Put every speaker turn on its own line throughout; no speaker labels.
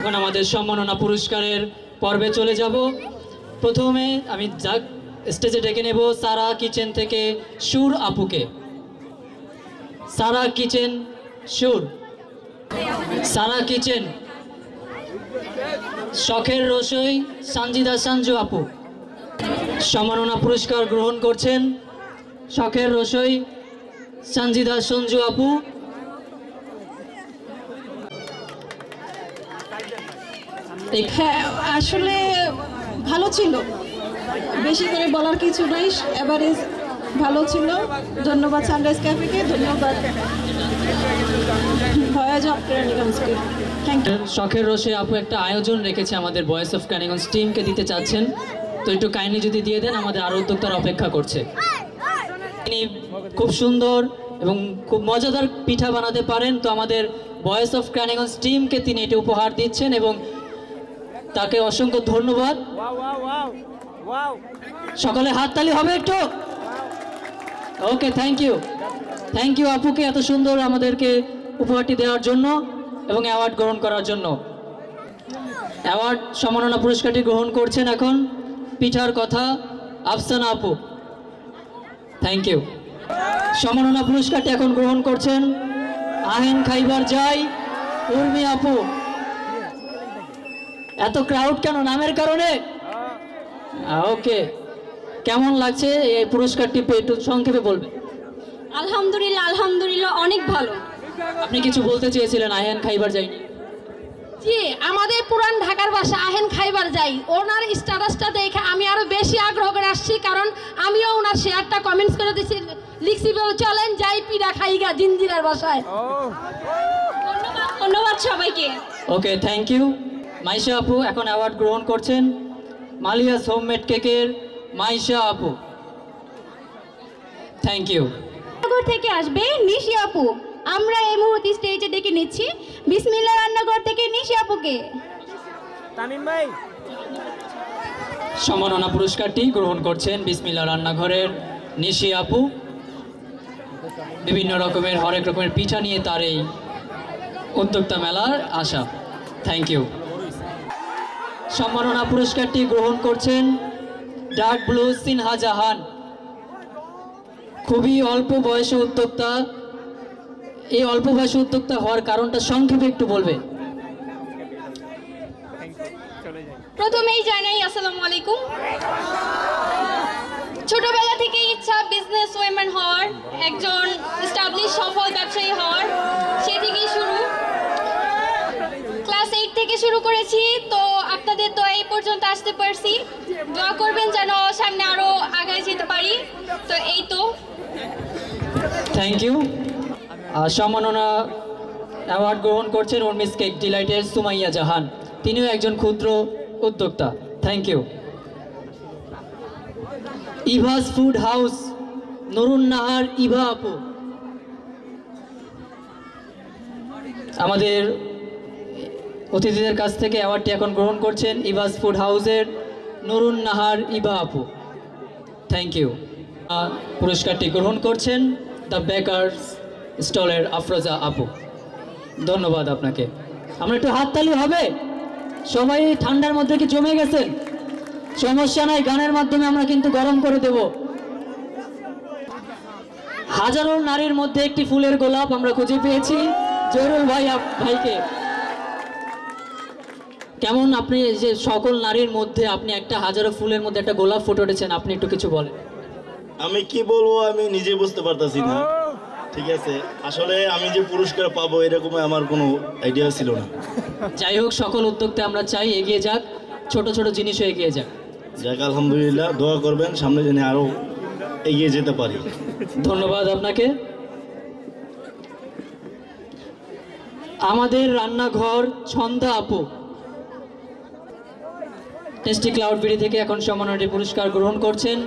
এখন আমাদের সম্মাননা পুরস্কারের পর্বে চলে যাব। প্রথমে আমি যাক স্টেজে ডেকে নেব, সারা কিচেন থেকে সুর আপুকে। সারা কিচেন সুর। সারা কিচেন। শখের রসই সানজিদা সাঞ্জু আপু। সম্মাননা পুরস্কার গ্রহণ করছেন। শখের রসই সঞ্জিদা সঞ্জু আপু।
হ্যাঁ আসলে ভালো ছিল। বেশি করে বলার কিছু নাই এভারেজ ভালো ছিল। ধন্যবাদ সানরাইজ ক্যাফেকে ধন্যবাদ থ্যাংক
শখের রসে আপু একটা আয়োজন রেখেছে আমাদের ভয়েস অফ ক্যানিগঞ্জ টিমকে দিতে চাচ্ছেন। তো একটু কাইন্ডলি যদি দিয়ে দেন, আমাদের আরও উদ্যোক্তার অপেক্ষা করছে। তিনি খুব সুন্দর এবং খুব মজাদার পিঠা বানাতে পারেন। তো আমাদের ভয়েস অফ ক্যানিগঞ্জ টিমকে তিনি এটি উপহার দিচ্ছেন এবং তাকে অসংখ্য ধন্যবাদ. সকালে হাততালি হবে একটু? Okay thank you thank you আপুকে এত সুন্দর আমাদেরকে উপহারটি দেওয়ার জন্য এবং অ্যাওয়ার্ড গ্রহণ করার জন্য। অ্যাওয়ার্ড সম্মাননা পুরস্কারটি গ্রহণ করছেন এখন পিঠার কথা আফসানা আপু। থ্যাংক ইউ সম্মাননা পুরস্কারটি এখন গ্রহণ করছেন আহেন খাইবার যাই উর্মি আপু। এত ক্রাউড কেন? নামের কারণে? ওকে কেমন লাগছে এই পুরস্কারটি পেয়ে? একটু সংক্ষেপে বলবেন
আলহামদুলিল্লাহ আলহামদুলিল্লাহ অনেক ভালো।
আপনি কিছু বলতে চেয়েছিলেন আয়ান খাইবার যাইনি
জি আমাদের পুরান ঢাকার বাসা আহেন খাইবার যাই। ওনার স্ট্যাটাসটা দেখে আমি আরও বেশি আগ্রহ করে আসছি কারণ আমিও ওনার শেয়ারটা কমেন্টস করে দিচ্ছি লিখছি বলে, চলেন যাই পিড়া খাইগা জিঞ্জিরার বাসায়. ধন্যবাদ ধন্যবাদ সবাইকে।
ওকে থ্যাংক ইউ মাইশা আপু এখন অ্যাওয়ার্ড গ্রহণ করছেন। মালিয়াস হোমমেড কেকের মাইশা আপু। থ্যাংক ইউ
রান্নাঘর থেকে আসবে নিশি আপু। আমরা এই মুহূর্তে স্টেজে ডেকে নিচ্ছি। বিসমিল্লা রান্নাঘর থেকে নিশি আপুকে।
তামিম ভাই।
সম্মাননা পুরস্কারটি গ্রহণ করছেন বিসমিল্লা রান্নাঘরের নিশি আপু। বিভিন্ন রকমের হরেক রকমের পিঠা নিয়ে তার এই উদ্যোক্তা মেলার আশা। থ্যাংক ইউ সম্মাননা পুরস্কারটি গ্রহণ করছেন ডার্ক ব্লু সিনহা জাহান। খুবই অল্প বয়সে উদ্যোক্তা। এই অল্প বয়সে উদ্যোক্তা হওয়ার কারণটা সংক্ষেপে একটু বলবে
প্রথমেই জানাই আসসালামু আলাইকুম। ছোটবেলা থেকে ইচ্ছা বিজনেস ওয়েম্যান হওয়ার, একজন স্টাবলিশ সফল ব্যবসায়ী হওয়ার, সে থেকেই শুরু। ক্লাস এইট থেকে শুরু করেছি তো আপনাদের তো এই পর্যন্ত আসতে পারছি। দোয়া করবেন যেন সামনে আরও আগায় যেতে পারি। তো এই তো।
থ্যাংক ইউ সম্মাননা অ্যাওয়ার্ড গ্রহণ করছেন উর্মিস কেক ডিলাইটের সুমাইয়া জাহান। তিনিও একজন ক্ষুদ্র উদ্যোক্তা। Thank you Eva's food house, Nurun Nahar Eva আপু। আমাদের অতিথিদের কাছ থেকে অ্যাওয়ার্ডটি এখন গ্রহণ করছেন ইভাস ফুড হাউসের নরুন নাহার ইভা আপু। থ্যাংক ইউ পুরস্কারটি গ্রহণ করছেন দ্য বেকার্স স্টলের আফরোজা আপু। ধন্যবাদ আপনাকে। আমরা একটু হাততালি হবে? সবাই ঠান্ডার মধ্যে কি জমে গেছেন সমস্যা নাই, গানের মাধ্যমে আমরা কিন্তু গরম করে দেব। হাজারো নারীর মধ্যে একটি ফুলের গোলাপ আমরা খুঁজে পেয়েছি। জয়রুল ভাই ভাইকে। কেমন আপনি যে সকল নারীর মধ্যে আপনি একটা হাজারো ফুলের মধ্যে একটা গোলাপ ফুটে উঠেছেন আপনি একটু কিছু বলেন।
আমি কি বলব আমি নিজে বুঝতে পারতাছি না। ঠিক আছে আসলে আমি যে পুরস্কার পাবো এরকম আমার কোনো আইডিয়া ছিল না।
যাই হোক সকল উদ্যোক্তা আমরা চাই এগিয়ে যাক ছোট ছোট জিনিসও এগিয়ে যাক।
যাক আলহামদুলিল্লাহ দোয়া করবেন সামনে যেন আরও এগিয়ে যেতে পারি।
ধন্যবাদ আপনাকে। আমাদের রান্নাঘর ছন্দা আপু। টেস্টি ক্লাউড বিডি থেকে এখন সম্মাননাটি পুরস্কার গ্রহণ করছেন।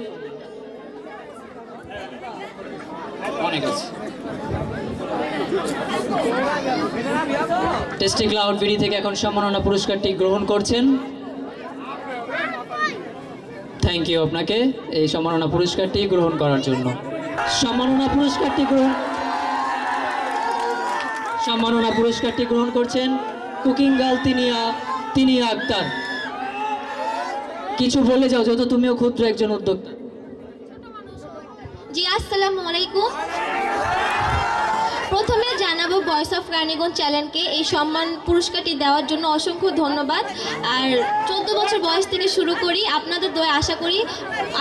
টেস্টি ক্লাউড বিডি থেকে এখন সম্মাননা পুরস্কারটি গ্রহণ করছেন। থ্যাংক ইউ আপনাকে এই সম্মাননা পুরস্কারটি গ্রহণ করার জন্য। সম্মাননা পুরস্কারটি গ্রহণ সম্মাননা পুরস্কারটি গ্রহণ করছেন কুকিং গার্ল তিনিয়া তিনিয়া আক্তার। কিছু বলে যাও যত তুমিও ক্ষুদ্র একজন উদ্যোক্তা।
জি আসসালামু আলাইকুম। প্রথমে জানাব ভয়েস অফ রানীগঞ্জ চ্যানেলকে এই সম্মান পুরস্কারটি দেওয়ার জন্য অসংখ্য ধন্যবাদ। আর চোদ্দ বছর বয়স থেকে শুরু করি আপনাদের দয়ে আশা করি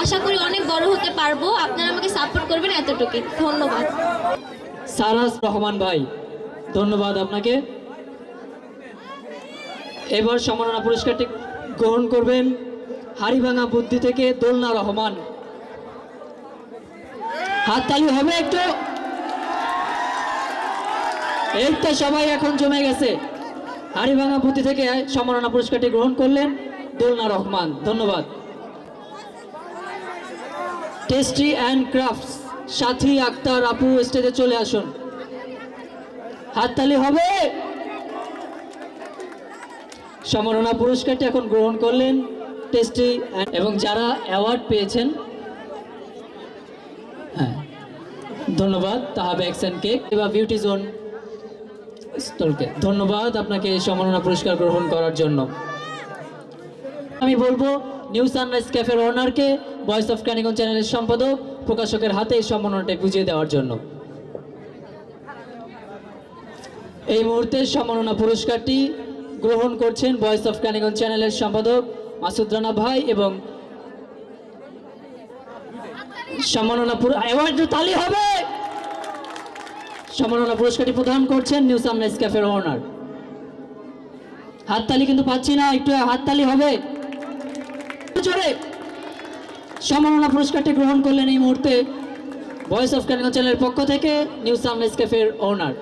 আশা করি অনেক বড় হতে পারব। আপনারা আমাকে সাপোর্ট করবেন এতটুকুই। ধন্যবাদ।
সারাস রহমান ভাই ধন্যবাদ আপনাকে। এবার সম্মাননা পুরস্কারটি গ্রহণ করবেন। হাড়িভাঙা বুদ্ধি থেকে দোলনা রহমান। হাততালি হবে একটু? এই তো সবাই এখন জমে গেছে। হাড়িভাঙা বুদ্ধি থেকে সম্মাননা পুরস্কারটি গ্রহণ করলেন দোলনা রহমান। ধন্যবাদ। টেস্টি অ্যান্ড ক্রাফটস, সাথী আক্তার আপু স্টেজে চলে আসুন। হাততালি হবে? সম্মাননা পুরস্কারটি এখন গ্রহণ করলেন টেস্টি এবং যারা অ্যাওয়ার্ড পেয়েছেন হ্যাঁ ধন্যবাদ, তাহাবে অ্যাকশন কেক বা বিউটি জোন স্টলকে ধন্যবাদ আপনাকে সম্মাননা পুরস্কার গ্রহণ করার জন্য। আমি বলব নিউ সানরাইজ ক্যাফের ওনারকে ভয়েস অফ ক্যানিগন চ্যানেলের সম্পাদক, প্রকাশকের হাতে এই সম্মাননাটি বুঝিয়ে দেওয়ার জন্য। এই মুহূর্তে সম্মাননা পুরস্কারটি গ্রহণ করছেন ভয়েস অফ ক্যানিগন চ্যানেলের সম্পাদক মাসুদ রানা ভাই এবং সম্মাননা অ্যাওয়ার্ড তালি হবে। সম্মাননা পুরস্কারটি প্রদান করছেন নিউ সানরাইজ ক্যাফের ওনার। হাততালি কিন্তু পাচ্ছি না, একটু হাততালি হবে। জোরে। সম্মাননা পুরস্কারটি গ্রহণ করলেন এই মুহূর্তে ভয়েস অফ ক্যানিগন চ্যানেলের পক্ষ থেকে নিউ সানরাইজ ক্যাফের ওনার।